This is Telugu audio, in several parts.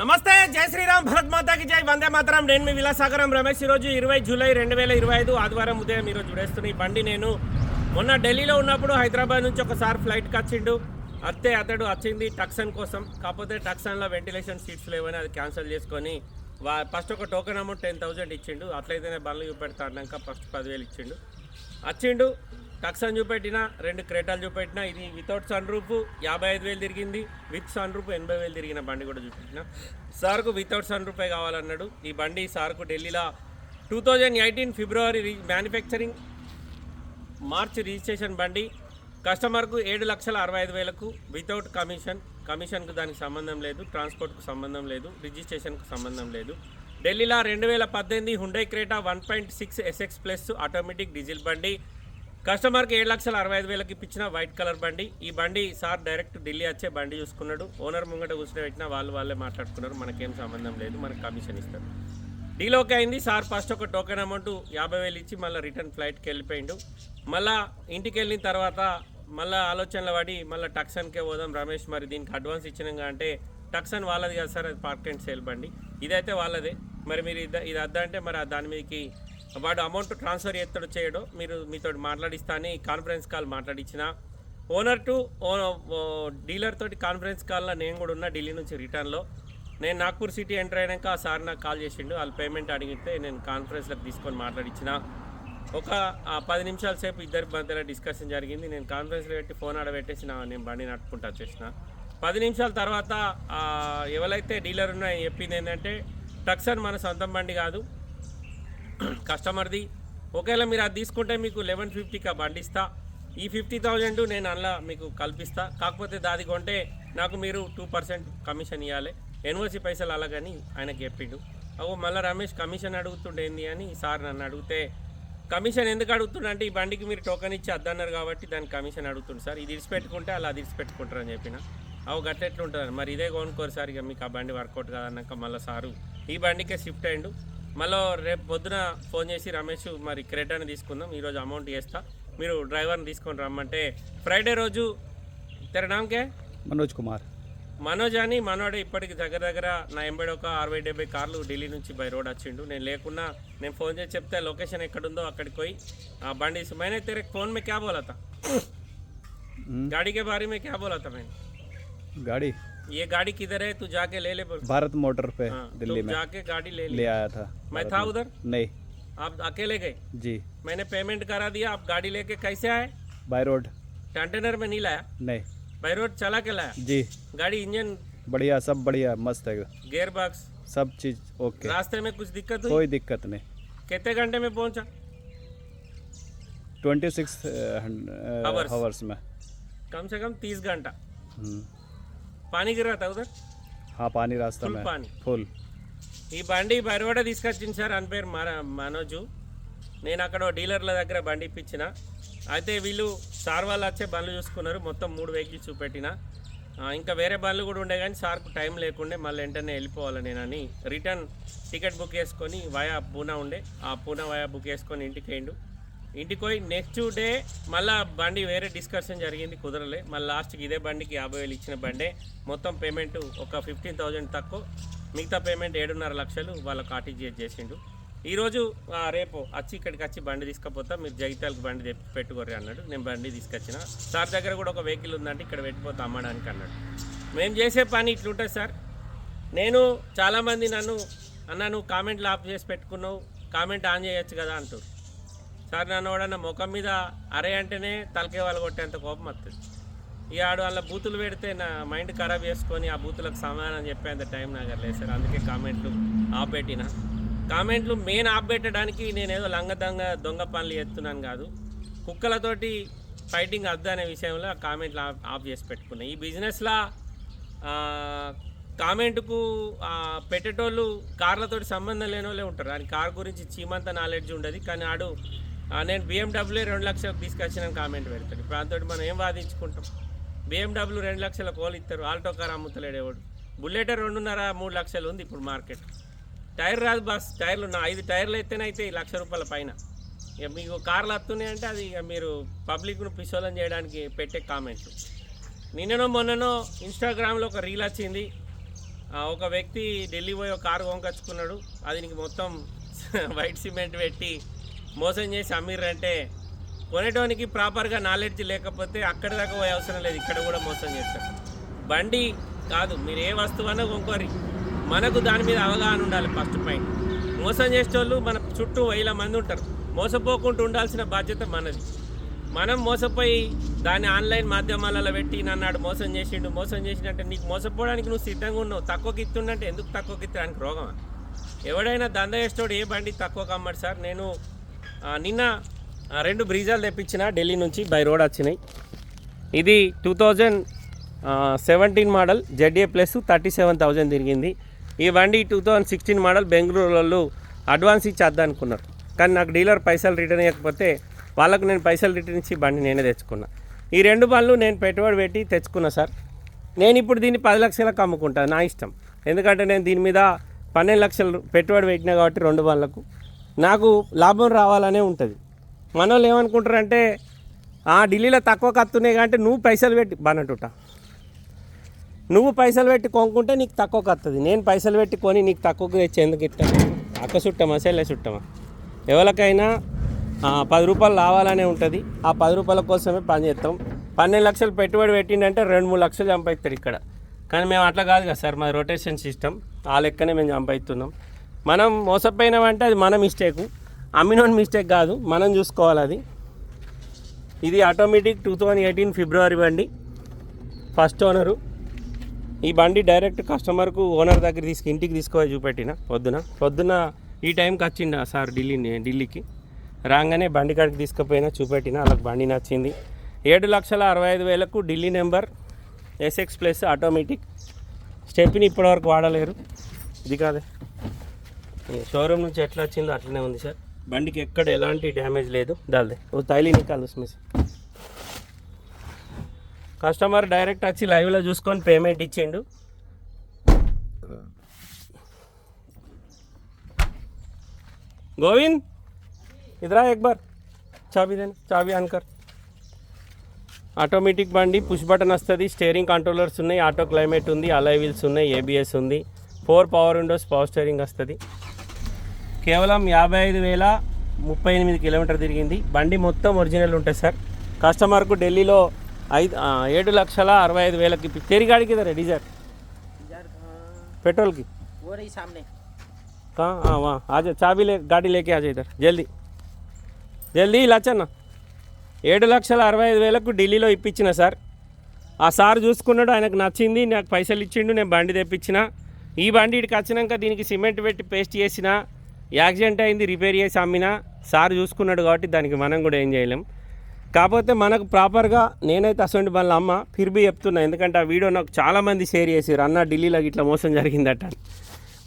నమస్తే జై శ్రీరామ్ భరత్ మాతాకి జై వందే మాతరం. నేను మీ విలాసాగరం రమేష్. ఈరోజు ఇరవై జూలై రెండు వేల ఇరవై ఐదు ఆదివారం ఉదయం ఈరోజు వేస్తున్న ఈ బండి నేను మొన్న ఢిల్లీలో ఉన్నప్పుడు హైదరాబాద్ నుంచి ఒకసారి ఫ్లైట్కి వచ్చిండు అత్తే అతడు వచ్చింది టక్సన్ కోసం. కాకపోతే టక్సన్లో వెంటిలేషన్ సీట్స్ లేవని అది క్యాన్సిల్ చేసుకొని వా ఫస్ట్ ఒక టోకెన్ అమౌంట్ టెన్ థౌసండ్ ఇచ్చిండు. అట్లయితేనే బండ్లు చూపెడతా అన్నాక ఫస్ట్ పదివేలు ఇచ్చిండు. వచ్చిండు టక్సన్ చూపెట్టిన రెండు క్రేటాలు చూపెట్టిన ఇది వితౌట్ సన్ రూఫ్ యాభై ఐదు వేలు తిరిగింది. విత్ సన్ రూఫ్ ఎనభై వేలు తిరిగిన బండి కూడా చూపెట్టిన. సార్కు వితౌట్ సన్ రూఫే కావాలన్నాడు. ఈ బండి సార్కు ఢిల్లీలో two thousand eighteen February manufacturing March registration బండి. కస్టమర్కు ఏడు లక్షల అరవై ఐదు వేలకు వితౌట్ కమిషన్. కమిషన్కు దానికి సంబంధం లేదు ట్రాన్స్పోర్ట్కు సంబంధం లేదు రిజిస్ట్రేషన్కు సంబంధం లేదు. ఢిల్లీలో రెండు వేల పద్దెనిమిది Hyundai Creta one point six SX plus automatic diesel బండి. కస్టమర్కి ఏడు లక్షల అరవై ఐదు వేలకి ఇప్పించిన వైట్ కలర్ బండి. ఈ బండి సార్ డైరెక్ట్ ఢిల్లీ వచ్చే బండి చూసుకున్నాడు. ఓనర్ ముంగట కూర్చొని పెట్టినా వాళ్ళు వాళ్ళే మాట్లాడుకున్నారు. మనకేం సంబంధం లేదు మనకు కమిషన్ ఇస్తారు. డీలోకి అయింది. సార్ ఫస్ట్ ఒక టోకెన్ అమౌంట్ యాభై వేలు ఇచ్చి మళ్ళీ రిటర్న్ ఫ్లైట్కి వెళ్ళిపోయిండు. మళ్ళా ఇంటికి వెళ్ళిన తర్వాత మళ్ళీ ఆలోచనలు పడి మళ్ళీ టక్సన్కే పోదాం రమేష్ మరి దీనికి అడ్వాన్స్ ఇచ్చినాక అంటే టక్సన్ వాళ్ళది కదా సార్ అది పార్క్ అండ్ సేల్ బండి. ఇదైతే వాళ్ళదే. మరి మీరు ఇది ఇది అద్దా అంటే మరి దాని మీదకి వాడు అమౌంట్ ట్రాన్స్ఫర్ చేస్తాడు చేయడో. మీరు మీతో మాట్లాడిస్తా అని కాన్ఫరెన్స్ కాల్ మాట్లాడించిన ఓనర్ టు డీలర్ తోటి కాన్ఫరెన్స్ కాల్లో నేను కూడా ఉన్నా ఢిల్లీ నుంచి రిటర్న్లో. నేను నాగ్పూర్ సిటీ ఎంటర్ అయినాక ఆ సార్ నాకు కాల్ చేసిండు. వాళ్ళు పేమెంట్ అడిగితే నేను కాన్ఫరెన్స్లోకి తీసుకొని మాట్లాడించిన ఒక పది నిమిషాల సేపు ఇద్దరి మధ్యలో డిస్కషన్ జరిగింది. నేను కాన్ఫరెన్స్లో పెట్టి ఫోన్ ఆడబెట్టేసి నా నేను బండి నడుపుకుంటూ వచ్చేసిన. పది నిమిషాల తర్వాత ఎవరైతే డీలర్ ఉన్నాయో చెప్పింది ఏంటంటే టక్సన్ మన సొంతం బండి కాదు. కస్టమర్ది. ఒకవేళ మీరు అది తీసుకుంటే మీకు లెవెన్ ఫిఫ్టీకి ఆ బండి ఇస్తా. ఈ ఫిఫ్టీ థౌజండ్ నేను అందులో మీకు కల్పిస్తా. కాకపోతే దాది కొంటే నాకు మీరు టూ పర్సెంట్ కమిషన్ ఇవ్వాలి ఎన్ఓసి పైసలు అలాగని ఆయనకి చెప్పిండు. అవు మళ్ళీ రమేష్ కమిషన్ అడుగుతుండేంది అని సార్ నన్ను అడిగితే కమిషన్ ఎందుకు అడుగుతుండే? అంటే ఈ బండికి మీరు టోకెన్ ఇచ్చి అద్దన్నారు కాబట్టి దానికి కమిషన్ అడుగుతుంది సార్ ఇది ఇడిచిపెట్టుకుంటే అలా అది ఇడిచిపెట్టుకుంటారు అని చెప్పిన. అవు గట్టెట్లుంటుంది మరి ఇదే కొనుక్కోరు సార్ ఇక మీకు ఆ బండి వర్కౌట్ కాదన్నాక మళ్ళీ సారు ఈ బండికే షిఫ్ట్ అయ్యిండు మళ్ళీ రేపు పొద్దున ఫోన్ చేసి రమేష్ మరి క్రేటాని తీసుకుందాం ఈరోజు అమౌంట్ చేస్తా. మీరు డ్రైవర్ని తీసుకొని రమ్మంటే ఫ్రైడే రోజు తెరనామకే మనోజ్ కుమార్. మనోజ్ అని మనోడే ఇప్పటికి దగ్గర దగ్గర నా ఎంబడి ఒక అరవై డెబ్బై కార్లు ఢిల్లీ నుంచి బై రోడ్ వచ్చిండు. నేను లేకున్నా నేను ఫోన్ చేసి చెప్తే లొకేషన్ ఎక్కడుందో అక్కడికి పోయి ఆ బండి మైన తెరే ఫోన్ మే క్యాబ్ బోలా గాడికే గాడీకే భారీ మే క్యాబ్ బోలా మేము గాడీ? ये गाड़ी किधर है? तू जाके ले ले भारत मोटर पे हाँ, दिल्ली में। जाके गाड़ी ले ले ले। आया था। मैं था उधर? नहीं। आप अकेले गए? जी। मैंने पेमेंट करा दिया आप गाड़ी लेके कैसे आए? By road. कंटेनर में नहीं लाया? नहीं। बाई रोड चला के लाया? जी। गाड़ी इंजन? बढ़िया सब बढ़िया मस्त है। गेयर बॉक्स सब चीज़ ओके रास्ते में कुछ दिक्कत हुई? कोई दिक्कत नहीं। कितने घंटे में पहुँचा? Twenty six Hours. में। कम से कम तीस घंटा। పానీ గిరా తాగుతారు పానీ రాస్తాం పానీ. ఫుల్ ఈ బండి బరివాడ తీసుకొచ్చింది సార్ అని పేరు మన మనోజు. నేను అక్కడ డీలర్ల దగ్గర బండి ఇప్పించిన. అయితే వీళ్ళు సార్ వాళ్ళు వచ్చే బండ్లు చూసుకున్నారు మొత్తం మూడు వెహికల్స్ చూపెట్టిన. ఇంకా వేరే బండ్లు కూడా ఉండే కానీ సార్కు టైం లేకుండే మళ్ళీ వెంటనే వెళ్ళిపోవాలి నేనని రిటర్న్ టికెట్ బుక్ చేసుకొని వయా పూనా ఉండే ఆ పూనా వయా బుక్ చేసుకొని ఇంటికి వేయండు ఇంటికి పోయి నెక్స్ట్ డే మళ్ళా బండి వేరే డిస్కషన్ జరిగింది కుదరలే. మళ్ళీ లాస్ట్కి ఇదే బండికి యాభై వేలు ఇచ్చిన బండే. మొత్తం పేమెంట్ ఒక ఫిఫ్టీన్ థౌజండ్ తక్కువ. మిగతా పేమెంట్ ఏడున్నర లక్షలు వాళ్ళకు ఆర్టీజీఎస్ చేసిండు. ఈరోజు రేపు వచ్చి ఇక్కడికి వచ్చి బండి తీసుకపోతా. మీరు జగిత్యాలకు బండి తెప్పి పెట్టుకోరు అన్నాడు. నేను బండి తీసుకొచ్చిన. సార్ దగ్గర కూడా ఒక వెహికల్ ఉందంటే ఇక్కడ పెట్టిపోతా అమ్మడానికి అన్నాడు. మేము చేసే పని ఇట్లుంటుంది సార్. నేను చాలామంది నన్ను అన్న నువ్వు కామెంట్లు ఆఫ్ చేసి పెట్టుకున్నావు. కామెంట్ ఆన్ చేయొచ్చు కదా అంటారు సార్ నన్ను ఎవడన్నా ముఖం మీద అరే అంటేనే తలకే వాళ్ళు కొట్టేంత కోపం వస్తుంది ఈ ఆడు వాళ్ళ బూతులు పెడితే నా మైండ్ ఖరాబ్ చేసుకొని ఆ బూతులకు సమాధానం చెప్పేంత టైం నాకు లేదు సార్. అందుకే కామెంట్లు ఆఫ్ పెట్టిన కామెంట్లు మెయిన్ ఆఫ్ పెట్టడానికి నేను ఏదో లంగదంగ దొంగ పనులు చేస్తున్నాను కాదు. కుక్కలతోటి ఫైటింగ్ వద్దు అనే విషయంలో కామెంట్లు ఆఫ్ ఆఫ్ చేసి పెట్టుకున్నా. ఈ బిజినెస్లో కామెంట్కు పెట్టేటోళ్ళు కార్లతోటి సంబంధం లేని వాళ్ళే ఉంటారు. అని కార్ గురించి చీమంత నాలెడ్జ్ ఉండదు. కానీ ఆడు నేను బిఎండబ్ల్యూ రెండు లక్షలకు తీసుకొచ్చినాను కామెంట్ పెడతాడు. ఇప్పుడు అంతటి మనం ఏం వాదించుకుంటాం? బిఎండబ్ల్యూ రెండు లక్షల కోలు ఇస్తారు. ఆల్టో కార్ అమ్ముతలేడు ఎవడు. బుల్లెట్ రెండున్నర మూడు లక్షలు ఉంది ఇప్పుడు మార్కెట్. టైర్ రాదు బస్ టైర్లు నా ఐదు టైర్లు అయితేనైతే ఈ లక్ష రూపాయల పైన. ఇక మీకు కార్లు వస్తున్నాయి అంటే అది ఇక మీరు పబ్లిక్ను పిసోలం చేయడానికి పెట్టే కామెంట్లు నిన్ననో మొన్ననో ఇన్స్టాగ్రామ్లో ఒక రీల్ వచ్చింది. ఒక వ్యక్తి ఢిల్లీ పోయి ఒక కారు కొనుకొచ్చుకున్నాడు. అది నీకు మొత్తం వైట్ సిమెంట్ పెట్టి మోసం చేసి అమ్మిర్రంటే కొనేటోనికి ప్రాపర్గా నాలెడ్జ్ లేకపోతే అక్కడి దాకా పోయే అవసరం లేదు. ఇక్కడ కూడా మోసం చేస్తారు. బండి కాదు మీరు ఏ వస్తువన్నా కొనుక్కోరి. మనకు దాని మీద అవగాహన ఉండాలి ఫస్ట్ పాయింట్. మోసం చేసేటోళ్ళు మన చుట్టూ వేల మంది ఉంటారు. మోసపోకుండా ఉండాల్సిన బాధ్యత మనది. మనం మోసపోయి దాన్ని ఆన్లైన్ మాధ్యమాలలో పెట్టి నన్నాడు మోసం చేసిండు మోసం చేసినట్టే నీకు మోసపోవడానికి నువ్వు సిద్ధంగా ఉన్నావు. తక్కువకి ఇస్తుండంటే ఎందుకు తక్కువకి ఇస్తానికి రోగమా? ఎవడైనా దంద చేసేటోడు ఏ బండి తక్కువ కమ్మడు సార్? నేను నిన్న రెండు బ్రీజాలు తెప్పించిన ఢిల్లీ నుంచి బై రోడ్ వచ్చినాయి. ఇది two thousand seventeen model ZA plus thirty seven thousand తిరిగింది. ఈ బండి two thousand sixteen model Bengaluru వాళ్ళు అడ్వాన్స్ ఇచ్చి అనుకున్నారు. కానీ నాకు డీలర్ పైసలు రిటర్న్ ఇవ్వకపోతే వాళ్ళకు నేను పైసలు రిటర్న్ ఇచ్చి బండి నేనే తెచ్చుకున్నా. ఈ రెండు బండ్లు నేను పెట్టుబడి పెట్టి తెచ్చుకున్నా సార్. నేను ఇప్పుడు దీన్ని పది లక్షలకు అమ్ముకుంటాను నా ఇష్టం. ఎందుకంటే నేను దీని మీద పన్నెండు లక్షలు పెట్టుబడి పెట్టినా కాబట్టి రెండు బండ్లకు. నాకు లాభం రావాలనే ఉంటుంది. మన వాళ్ళు ఏమనుకుంటారంటే ఆ ఢిల్లీలో తక్కువ కత్తున్నాయి కాబట్టి నువ్వు పైసలు పెట్టి బనటుట. నువ్వు పైసలు పెట్టి కొనుక్కుంటే నీకు తక్కువ కత్తుంది నేను పైసలు పెట్టి కొని నీకు తక్కువకు తెచ్చి ఎందుకు ఇస్తాను అక్క చుట్టమా సెల్లె చుట్టమా? ఎవరికైనా పది రూపాయలు రావాలనే ఉంటుంది. ఆ పది రూపాయల కోసమే పని చేస్తాం. పన్నెండు లక్షలు పెట్టుబడి పెట్టిండంటే రెండు మూడు లక్షలు చంపైస్తారు ఇక్కడ. కానీ మేము అట్లా కాదు కదా సార్. మాది రొటేషన్ సిస్టమ్ ఆ లెక్కనే మేము చంపైతున్నాం మనం మోసపోయినామంటే అది మన మిస్టేకు. అమ్మినోన్ మిస్టేక్ కాదు మనం చూసుకోవాలి అది. ఇది automatic two thousand eighteen February బండి. First owner. ఈ బండి డైరెక్ట్ కస్టమర్కు ఓనర్ దగ్గర తీసుకు ఇంటికి తీసుకుపోయి చూపెట్టిన పొద్దున. పొద్దున ఈ టైంకి వచ్చిండ సార్ ఢిల్లీ ఢిల్లీకి. రాగానే బండి కాడికి తీసుకుపోయినా చూపెట్టిన వాళ్ళకి బండి నచ్చింది. ఏడు లక్షల అరవై ఐదు వేలకు Delhi number SX plus automatic. Stepney ఇప్పటివరకు వాడలేరు. ఇది కాదే. షోరూమ్ నుంచి ఎట్లా వచ్చిందో అట్లనే ఉంది సార్ బండికి ఎక్కడ ఎలాంటి డ్యామేజ్ లేదు. దాల్దే. ఓ తైలి నికాలు మిస్ కస్టమర్ డైరెక్ట్ వచ్చి లైవ్లో చూసుకొని పేమెంట్ ఇచ్చిండు. గోవింద్! ఇదరా ఎక్ బార్ చాబీ దేని? చాబీ ఆటోమేటిక్ బండి పుష్ బటన్ వస్తుంది స్టేరింగ్ కంట్రోలర్స్ ఉన్నాయి ఆటో క్లైమేట్ ఉంది అలై వీల్స్ ఉన్నాయి ఏబిఎస్ ఉంది four power windows power steering వస్తుంది. కేవలం యాభై ఐదు వేల ముప్పై ఎనిమిది కిలోమీటర్ తిరిగింది బండి మొత్తం ఒరిజినల్ ఉంటుంది సార్ కస్టమర్కు ఢిల్లీలో ఐదు ఆ, ఏడు లక్షల అరవై ఐదు వేలకి तेरी गाड़ी किधर है डीजल यार कहाँ पेट्रोल की वो रही सामने कहाँ हाँ वहाँ आ जा चाबी ले गाड़ी लेके आ जा इधर జల్దీ జల్దీ లచ్చన్న ఏడు లక్షల అరవై ఐదు వేలకు ఢిల్లీలో ఇప్పించిన సార్ ఆ సార్ చూసుకున్నాడు ఆయనకు నచ్చింది నాకు పైసలు ఇచ్చిండు నేను బండి తెప్పించిన ఈ బండి ఇక్కడికి వచ్చినాక దీనికి సిమెంట్ పెట్టి పేస్ట్ చేసిన యాక్సిడెంట్ అయింది రిపేర్ చేసి అమ్మిన సార్ చూసుకున్నాడు కాబట్టి దానికి మనం కూడా ఏం చేయలేం. కాకపోతే మనకు ప్రాపర్గా నేనైతే అసలు వాళ్ళ అమ్మ ఫిర్బీ చెప్తున్నా ఎందుకంటే ఆ వీడియో నాకు చాలామంది షేర్ చేసారు అన్న ఢిల్లీలో ఇట్లా మోసం జరిగిందట.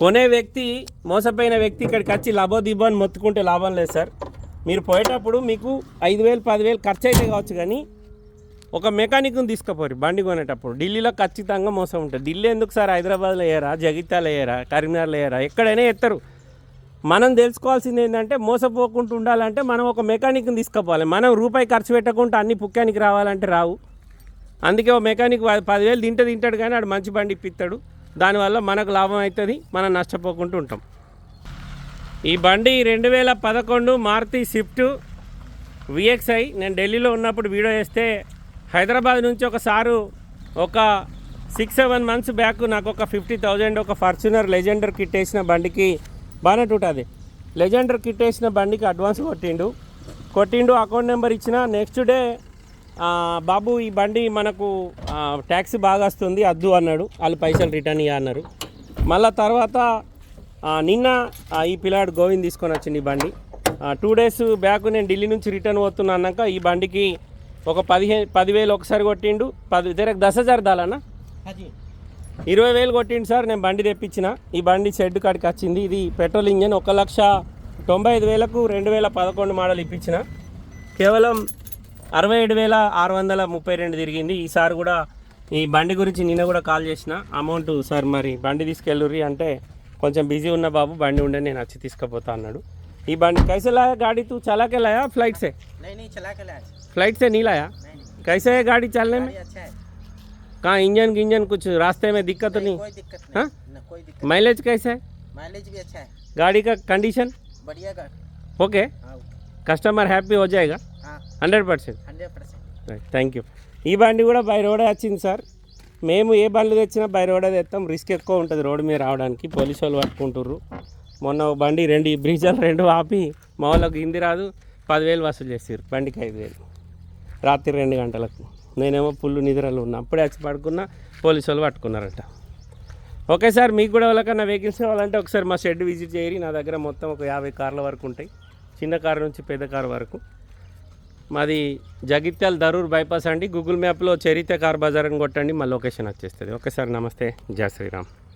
కొనే వ్యక్తి మోసపోయిన వ్యక్తి ఇక్కడికి వచ్చి లాభో దిబ్బో అని మొత్తుకుంటే లాభం లేదు సార్. మీరు పోయేటప్పుడు మీకు ఐదు వేలు పదివేలు ఖర్చు అయితే కావచ్చు కానీ ఒక మెకానిక్ని తీసుకుపోరు బండి కొనేటప్పుడు. ఢిల్లీలో ఖచ్చితంగా మోసం ఉంటుంది. ఢిల్లీ ఎందుకు సార్? హైదరాబాద్లో వేయరా జగిత్యాల వేయరా కరీంనగర్లో వేయరా ఎక్కడైనా ఎత్తరు. మనం తెలుసుకోవాల్సింది ఏంటంటే మోసపోకుండా ఉండాలంటే మనం ఒక మెకానిక్ని తీసుకుపోవాలి. మనం రూపాయి ఖర్చు పెట్టకుండా అన్ని పుక్కానికి రావాలంటే రావు. అందుకే ఒక మెకానిక్ పదివేలు తింటే తింటాడు కానీ ఆడు మంచి బండి ఇప్పిస్తాడు. దానివల్ల మనకు లాభం అవుతుంది మనం నష్టపోకుండా ఉంటాం. ఈ బండి రెండు వేల పదకొండు మారుతి స్విఫ్ట్ విఎక్స్ఐ. నేను ఢిల్లీలో ఉన్నప్పుడు వీడియో వేస్తే హైదరాబాద్ నుంచి ఒకసారు ఒక సిక్స్ సెవెన్ మంత్స్ బ్యాక్ నాకు ఒక ఫిఫ్టీ థౌజండ్ ఒక ఫార్చునర్ లెజెండర్ కిట్ వేసిన బండికి బాగానే ఉంటుంది లెజెండర్ కిట్ వేసిన బండికి అడ్వాన్స్ కొట్టిండు. కొట్టిండు అకౌంట్ నెంబర్ ఇచ్చిన నెక్స్ట్ డే బాబు ఈ బండి మనకు ట్యాక్స్ బాగా వస్తుంది అద్దు అన్నాడు. వాళ్ళు పైసలు రిటర్న్ ఇయ్య అన్నారు. మళ్ళా తర్వాత నిన్న ఈ పిల్లాడు గోవింద్ తీసుకొని వచ్చింది ఈ బండి. టూ డేస్ బ్యాక్ నేను ఢిల్లీ నుంచి రిటర్న్ పోతున్నా అన్నాక ఈ బండికి ఒక పదిహేను పదివేలు ఒకసారి కొట్టిండు. పది దగ్గర దశ ఇరవై వేలు కొట్టింది సార్ నేను బండి తెప్పించిన. ఈ బండి షెడ్ కాడికి వచ్చింది. ఇది పెట్రోల్ ఇంజన్ ఒక లక్ష తొంభై ఐదు వేలకు రెండు వేల పదకొండు మోడల్ ఇప్పించిన. కేవలం అరవై ఏడు వేల ఆరు వందల ముప్పై రెండు తిరిగింది. ఈసారి కూడా ఈ బండి గురించి నిన్న కూడా కాల్ చేసిన. అమౌంట్ సార్ మరి బండి తీసుకెళ్ళుర్రి అంటే కొంచెం బిజీ ఉన్న బాబు బండి ఉండే నేను వచ్చి తీసుకుపోతా అన్నాడు. ఈ బండి కైసే గాడి తూ చలాకెళ్ళాయా? ఫ్లైట్సే? ఫ్లైట్సే నీలాయా? కైసే గాడి చల్లనే कहाँ इंजन गिंजन कुछ रास्ते में दिक्कत तो नहीं कोई दिक्कत हाँ? नहीं ना कोई दिक्कत माइलेज कैसा है माइलेज भी अच्छा है गाड़ी का कंडीशन बढ़िया का ओके हाँ कस्टमर हैप्पी हो जाएगा हाँ hundred percent hundred percent thank you ఈ బండి కూడా బై రోడే వచ్చింది సార్ మేము ఏ బండ్లు తెచ్చినా బై రోడే తెస్తాం రిస్క్ ఎక్కువ ఉంటుంది రోడ్డు మీద రావడానికి పోలీసు వాళ్ళు పట్టుకుంటుర్రు మొన్న ఒక బండి రెండు ఈ బ్రిడ్జలు రెండు ఆపి మా వాళ్ళకి హిందీ రాదు పదివేలు వసూలు చేసారు బండికి ఐదు వేలు రాత్రి రెండు గంటలకు నేనేమో పుల్లు నిద్రలో ఉన్నా. అప్పుడే వచ్చి పడుకున్నా పోలీసు వాళ్ళు పట్టుకున్నారట. ఓకే సార్ మీకు కూడా ఎవరికన్నా వెహికల్స్ కావాలంటే ఒకసారి మా షెడ్ విజిట్ చేయరి. నా దగ్గర మొత్తం ఒక యాభై కార్ల వరకు ఉంటాయి. చిన్న కారు నుంచి పెద్ద కారు వరకు. మాది జగిత్యాల దరూర్ బైపాస్ అండి. గూగుల్ మ్యాప్లో చరిత్ర కార్ బజార్ అని కొట్టండి మా లొకేషన్ వచ్చేస్తుంది. ఓకే సార్ నమస్తే. జయ శ్రీరామ్.